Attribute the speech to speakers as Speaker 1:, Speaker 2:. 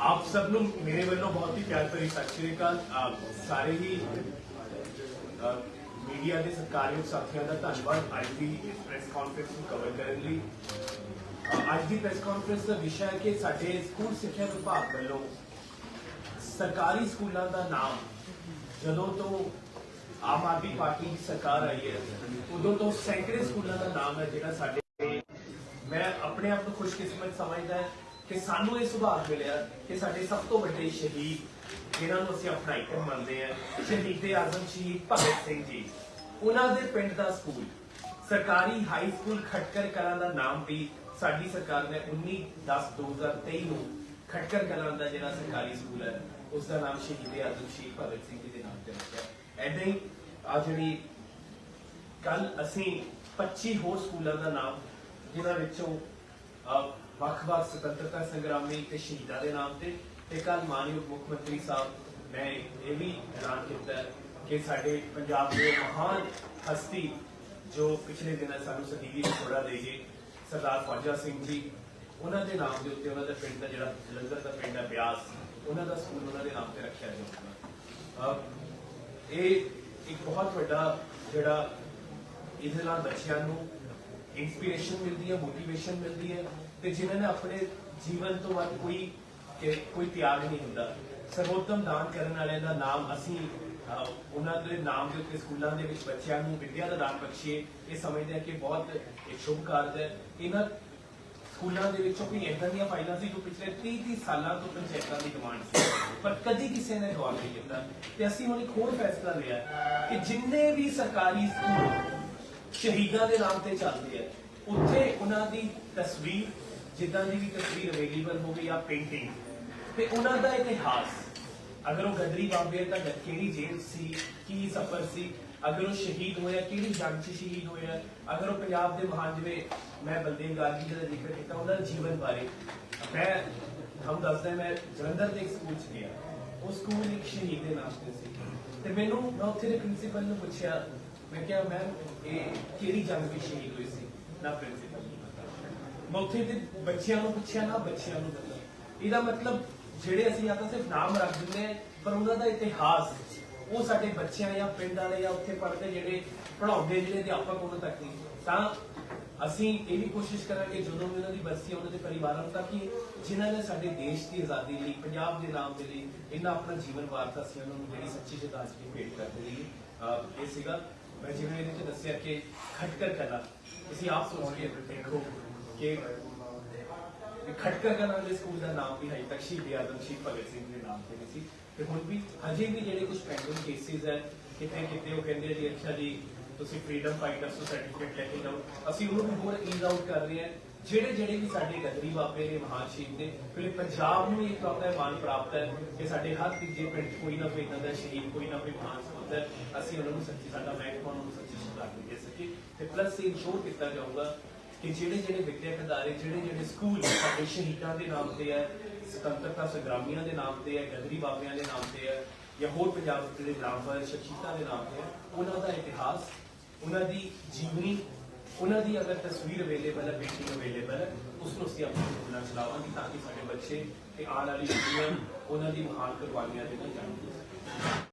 Speaker 1: ਆਪ ਸਭ ਨੂੰ ਮੇਰੇ ਵੱਲੋਂ ਬਹੁਤ ਹੀ ਪਿਆਰ ਭਰੀ ਸਤਿ ਸ਼੍ਰੀ ਅਕਾਲ ਆਪ ਸਾਰੇ ਹੀ ਮੀਡੀਆ ਦੇ ਸਤਿਕਾਰਯੋਗ ਸਾਥੀਆਂ ਦਾ ਧੰਨਵਾਦ ਅੱਜ ਦੀ ਇਸ ਪ੍ਰੈਸ ਕਾਨਫਰੰਸ ਨੂੰ ਕਵਰ ਕਰਨ ਲਈ ਅੱਜ ਦੀ ਪ੍ਰੈਸ ਕਾਨਫਰੰਸ ਦਾ ਵਿਸ਼ਾ ਹੈ ਕਿ ਸਾਡੇ ਸਕੂਲ ਸਿੱਖਿਆ ਵਿਭਾਗ ਵੱਲੋਂ ਸਰਕਾਰੀ ਸਕੂਲਾਂ ਦਾ ਨਾਮ ਜਦੋਂ ਤੋਂ ਆਮ ਆਦਮੀ ਪਾਰਟੀ ਦੀ ਸਰਕਾਰ ਆਈ ਹੈ ਉਦੋਂ ਤੋਂ ਸੈਂਕੜੇ ਸਕੂਲਾਂ ਦਾ ਨਾਮ ਹੈ ਜਿਹੜਾ ਸਾਡੇ ਮੈਂ ਆਪਣੇ ਆਪ ਨੂੰ ਖੁਸ਼ਕਿਸਮਤ ਸਮਝਦਾ ਹਾਂ ਕਿ ਸਾਨੂੰ ਇਹ ਸੁਭਾਗ ਮਿਲਿਆ ਕਿ ਸਾਡੇ ਸਭ ਤੋਂ ਵੱਡੇ ਸ਼ਹੀਦ, ਜਿਨ੍ਹਾਂ ਨੂੰ ਅਸੀਂ ਆਪਣਾ ਆਈਕਨ ਮੰਨਦੇ ਹਾਂ, ਸ਼ਹੀਦ ਆਜ਼ਮ ਸ਼ਹੀਦ ਭਗਤ ਸਿੰਘ ਜੀ। ਉਹਨਾਂ ਦੇ ਪਿੰਡ ਦਾ ਸਕੂਲ, ਸਰਕਾਰੀ ਹਾਈ ਸਕੂਲ ਖਟਕਰ ਕਲਾਂ ਦਾ ਨਾਮ ਵੀ ਸਾਡੀ ਸਰਕਾਰ ਨੇ 19 10 2023 ਨੂੰ ਖਟਕਰ ਕਲਾਂ ਦਾ ਜਿਹੜਾ ਸਰਕਾਰੀ ਸਕੂਲ ਹੈ, ਉਸ ਦਾ ਨਾਮ ਸ਼ਹੀਦ ਆਜ਼ਮ ਸ਼ਹੀਦ ਭਗਤ ਸਿੰਘ ਜੀ ਦੇ ਨਾਮ ਤੇ ਰੱਖਿਆ। ਐਦਾਂ ਹੀ ਆ ਜਿਹੜੀ ਕੱਲ ਅਸੀਂ 25 ਹੋਰ ਸਕੂਲਾਂ ਦਾ ਨਾਮ, ਜਿਨ੍ਹਾਂ ਵਿੱਚੋਂ ਵੱਖ-ਵੱਖ ਸੁਤੰਤਰਤਾ ਸੰਗਰਾਮੀ ਤੇ ਸ਼ਹੀਦਾਂ ਦੇ ਨਾਮ ਤੇ ਤੇ ਕੱਲ ਮਾਨਯੋਗ ਮੁੱਖ ਮੰਤਰੀ ਸਾਹਿਬ ਨੇ ਇਹ ਵੀ ਐਲਾਨ ਕੀਤਾ ਕਿ ਸਾਡੇ ਪੰਜਾਬ ਦੇ ਮਹਾਨ ਹਸਤੀ ਜੋ ਪਿਛਲੇ ਦਿਨਾਂ ਸਾਨੂੰ ਸਦੀਵੀ ਥੋੜਾ ਦੇ ਗਏ, ਸਰਦਾਰ ਫੌਜਾ ਸਿੰਘ ਜੀ, ਉਹਨਾਂ ਦੇ ਨਾਮ ਦੇ ਉੱਤੇ ਉਹਨਾਂ ਦਾ ਪਿੰਡ ਦਾ ਜਿਹੜਾ ਜਲੰਧਰ ਦਾ ਪਿੰਡ ਹੈ ਬਿਆਸ, ਉਹਨਾਂ ਦਾ ਸਕੂਲ ਉਹਨਾਂ ਦੇ ਨਾਮ ਤੇ ਰੱਖਿਆ ਜਾਊਗਾ ਇਹ ਇੱਕ ਬਹੁਤ ਵੱਡਾ ਜਿਹੜਾ ਇਹਦੇ ਨਾਲ ਬੱਚਿਆਂ ਨੂੰ ਇਨਸਪੀਰੇਸ਼ਨ ਮਿਲਦੀ ਹੈ ਮੋਟੀਵੇਸ਼ਨ ਮਿਲਦੀ ਹੈ ਤੇ ਜਿਨ੍ਹਾਂ ਨੇ ਆਪਣੇ ਜੀਵਨ ਤੋਂ ਵੱਧ ਕੋਈ ਕੋਈ ਤਿਆਗ ਨਹੀਂ ਹੁੰਦਾ। ਸਰਵੋਤਮ ਦਾਨ ਕਰਨ ਵਾਲਿਆਂ ਦਾ ਨਾਮ ਅਸੀਂ ਉਹਨਾਂ ਦੇ ਨਾਮ ਦੇ ਉੱਤੇ ਸਕੂਲਾਂ ਦੇ ਵਿੱਚ ਬੱਚਿਆਂ ਨੂੰ ਵਿੱਦਿਆ ਦਾ ਦਾਨ ਬਖਸ਼ੀਏ। ਇਹ ਸਮਝਦੇ ਹਾਂ ਕਿ ਬਹੁਤ ਇੱਕ ਸ਼ੁਭ ਕਾਰਜ ਹੈ। ਇਹਨਾਂ ਸਕੂਲਾਂ ਦੇ ਵਿੱਚੋਂ ਕੋਈ ਏਦਾਂ ਦੀਆਂ ਫਾਈਲਾਂ ਸੀ ਜੋ ਪਿਛਲੇ 30 30 ਸਾਲਾਂ ਤੋਂ ਪੰਚਾਇਤਾਂ ਦੀ ਡਿਮਾਂਡ ਸੀ, ਪਰ ਕਦੀ ਕਿਸੇ ਨੇ ਗੌਰ ਨਹੀਂ ਕੀਤਾ। ਤੇ ਅਸੀਂ ਹੁਣ ਇੱਕ ਹੋਰ ਫੈਸਲਾ ਲਿਆ ਕਿ ਜਿੰਨੇ ਵੀ ਸਰਕਾਰੀ ਸਕੂਲ ਸ਼ਹੀਦਾਂ ਦੇ ਨਾਮ ਤੇ ਚੱਲਦੇ ਆ ਉੱਥੇ ਉਹਨਾਂ ਦੀ ਤਸਵੀਰ, ਜਿੱਦਾਂ ਦੀ ਵੀ ਤਸਵੀਰ ਅਵੇਲੇਬਲ ਹੋਵੇ ਜਾਂ ਪੇਂਟਿੰਗ ਤੇ ਉਹਨਾਂ ਦਾ ਇਤਿਹਾਸ। ਅਗਰ ਉਹ ਗਦਰੀ ਬਾਬੇ ਤਾਂ ਕਿਹੜੀ ਜੇਲ੍ਹ ਸੀ, ਕੀ ਸਫਰ ਸੀ? ਅਗਰ ਉਹ ਸ਼ਹੀਦ ਹੋਇਆ ਕਿਹੜੀ ਜੰਗ 'ਚ ਸ਼ਹੀਦ ਹੋਇਆ ਅਗਰ ਉਹ ਪੰਜਾਬ ਦੇ ਮਹਾਨ, ਜਿਵੇਂ ਮੈਂ ਬਲਦੇਵ ਗਾਰਗੀ ਜੀ ਦਾ ਜ਼ਿਕਰ ਕੀਤਾ, ਉਹਨਾਂ ਦੇ ਜੀਵਨ ਬਾਰੇ। ਮੈਂ ਤੁਹਾਨੂੰ ਦੱਸਦਾ, ਮੈਂ ਜਲੰਧਰ ਦੇ ਇੱਕ ਸਕੂਲ 'ਚ ਗਿਆ। ਉਹ ਸਕੂਲ ਇੱਕ ਸ਼ਹੀਦ ਦੇ ਨਾਮ ਤੇ ਸੀ। ਤੇ ਮੈਨੂੰ, ਮੈਂ ਉੱਥੇ ਦੇ ਪ੍ਰਿੰਸੀਪਲ ਨੂੰ ਪੁੱਛਿਆ ਮੈਂ ਕਿਹਾ, ਮੈਮ, ਇਹ ਕਿਹੜੀ ਜੰਗ ਵਿੱਚ ਸ਼ਹੀਦ ਹੋਏ ਸੀ? ਨਾ ਪ੍ਰਿੰਸੀਪਲ ਨੂੰ ਪਤਾ। ਮੈਂ ਉੱਥੇ ਦੇ ਬੱਚਿਆਂ ਨੂੰ ਪੁੱਛਿਆ, ਨਾ ਬੱਚਿਆਂ ਨੂੰ ਪਤਾ। ਇਹਦਾ ਮਤਲਬ ਜਿਹੜੇ ਅਸੀਂ ਜਾਂ ਤਾਂ ਸਿਰਫ ਨਾਮ ਰੱਖ ਦਿੰਦੇ ਹਾਂ, ਪਰ ਉਹਨਾਂ ਦਾ ਇਤਿਹਾਸ ਉਹ ਸਾਡੇ ਬੱਚਿਆਂ ਜਾਂ ਪਿੰਡ ਵਾਲੇ ਜਾਂ ਉੱਥੇ ਪੜ੍ਹਦੇ ਜਿਹੜੇ ਪੜ੍ਹਾਉਂਦੇ ਜਿਹੜੇ ਅਧਿਆਪਕ ਉਹਨਾਂ ਤੱਕ ਨਹੀਂ। ਤਾਂ ਅਸੀਂ ਇਹ ਵੀ ਕੋਸ਼ਿਸ਼ ਕਰਾਂਗੇ, ਜਦੋਂ ਵੀ ਉਹਨਾਂ ਦੀ ਬਰਸੀ ਉਹਨਾਂ ਦੇ ਪਰਿਵਾਰਾਂ ਨੂੰ ਤਾਂ ਕਿ ਜਿਨ੍ਹਾਂ ਨੇ ਸਾਡੇ ਦੇਸ਼ ਦੀ ਆਜ਼ਾਦੀ ਲਈ, ਪੰਜਾਬ ਦੇ ਨਾਮ ਦੇ ਲਈ, ਇਹਨਾਂ ਆਪਣਾ ਜੀਵਨ ਵਾਰਤਾ ਸੀ ਉਹਨਾਂ ਨੂੰ ਜਿਹੜੀ ਸੱਚੀ ਸ਼ਰਧਾਂਜਲੀ ਭੇਟ ਕਰਦੇ ਲਈ ਇਹ ਸੀਗਾ। ਮੈਂ ਜਿਵੇਂ ਇਹਦੇ ਚ ਦੱਸਿਆ ਕਿ ਖਟਕਰ ਕਲਾ ਤੁਸੀਂ ਆਪ ਸੋਚ ਕੇ ਦੇਖੋ ਕਿ ਵੀ ਖਟਕਰ ਸਕੂਲ ਦਾ ਨਾਮ ਵੀ ਹਜੇ ਤੱਕ ਸ਼ਹੀਦ ਆਦਮ ਸ਼ਹੀਦ ਭਗਤ ਸਿੰਘ ਦੇ ਨਾਮ ਤੇ ਨਹੀਂ ਸੀ। ਤੇ ਹੁਣ ਵੀ ਹਜੇ ਵੀ ਜਿਹੜੇ ਕੁਝ ਪੈਂਡਿੰਗ ਕੇਸਿਸ ਹੈ ਕਿਤੇ ਕਿਤੇ ਉਹ ਕਹਿੰਦੇ ਜੀ, ਅੱਛਾ ਜੀ, ਤੁਸੀਂ ਫਰੀडम ਫਾਈਟਰ ਤੋਂ ਸਰਟੀਫਿਕੇਟ ਲੈ ਕੇ ਜਾਓ। ਅਸੀਂ ਉਹਨੂੰ ਹੋਰ ਈਜ਼ ਆਊਟ ਕਰ ਰਹੇ ਹਾਂ। ਜਿਹੜੇ ਜਿਹੜੇ ਵੀ ਸਾਡੇ ਗਦਰੀ ਬਾਬੇ ਨੇ ਮਹਾਨ ਸ਼ਹੀਦ ਨੇ, ਫਿਰ ਪੰਜਾਬ ਨੂੰ ਇੱਕ ਆਪਣਾ ਮਾਨ ਪ੍ਰਾਪਤ ਹੈ ਕਿ ਸਾਡੇ ਹਰ ਤੀਜੇ ਪਿੰਡ ਕੋਈ ਨਾ ਕੋਈ ਇਦਾਂ ਦਾ ਸ਼ਹੀਦ, ਕੋਈ ਨਾ ਕੋਈ ਮਹਾਨ ਸਪੁੱਤ ਹੈ। ਅਸੀਂ ਉਹਨਾਂ ਨੂੰ ਸੱਚੀ, ਸਾਡਾ ਮਹਿਕਮਾ ਉਹਨਾਂ ਨੂੰ ਸੱਚੀ ਸ਼ਰਧਾਂਜਲੀ ਦੇ ਸਕੀਏ ਤੇ ਪਲੱਸ ਇਹ ਇੰਸ਼ੋਰ ਕੀਤਾ ਜਾਊਗਾ ਕਿ ਜਿਹੜੇ ਜਿਹੜੇ ਵਿਦਿਅਕ ਅਦਾਰੇ, ਜਿਹੜੇ ਜਿਹੜੇ ਸਕੂਲ ਸਾਡੇ ਸ਼ਹੀਦਾਂ ਦੇ ਨਾਮ ਤੇ ਹੈ, ਸੁਤੰਤਰਤਾ ਸੰਗਰਾਮੀਆਂ ਦੇ ਨਾਮ ਤੇ ਹੈ ਗਦਰੀ ਬਾਬਿਆਂ ਦੇ ਨਾਮ ਤੇ ਹੈ, ਜਾਂ ਹੋਰ ਪੰਜਾਬ ਦੇ ਜਿਹੜੇ ਸ਼ਖਸੀਅਤਾਂ ਦੇ ਨਾਮ ਤੇ ਹੈ, ਉਹਨਾਂ ਦਾ ਇਤਿਹਾਸ, ਉਹਨਾਂ ਦੀ ਜੀਵਨੀ, ਉਹਨਾਂ ਦੀ ਅਗਰ ਤਸਵੀਰ ਅਵੇਲੇਬਲ ਹੈ ਪੇਂਟਿੰਗ ਅਵੇਲੇਬਲ ਹੈ ਉਸ ਨੂੰ ਅਸੀਂ ਆਪਣੇ ਸਕੂਲਾਂ ਚਲਾਵਾਂਗੇ ਤਾਂ ਕਿ ਸਾਡੇ ਬੱਚੇ ਤੇ ਆਉਣ ਵਾਲੀ ਪੀੜ੍ਹੀਆਂ ਉਹਨਾਂ ਦੀ ਮਹਾਨ ਕੁਰਬਾਨੀਆਂ ਦੇ ਨਾਲ ਜਾਣੂ ਹੋ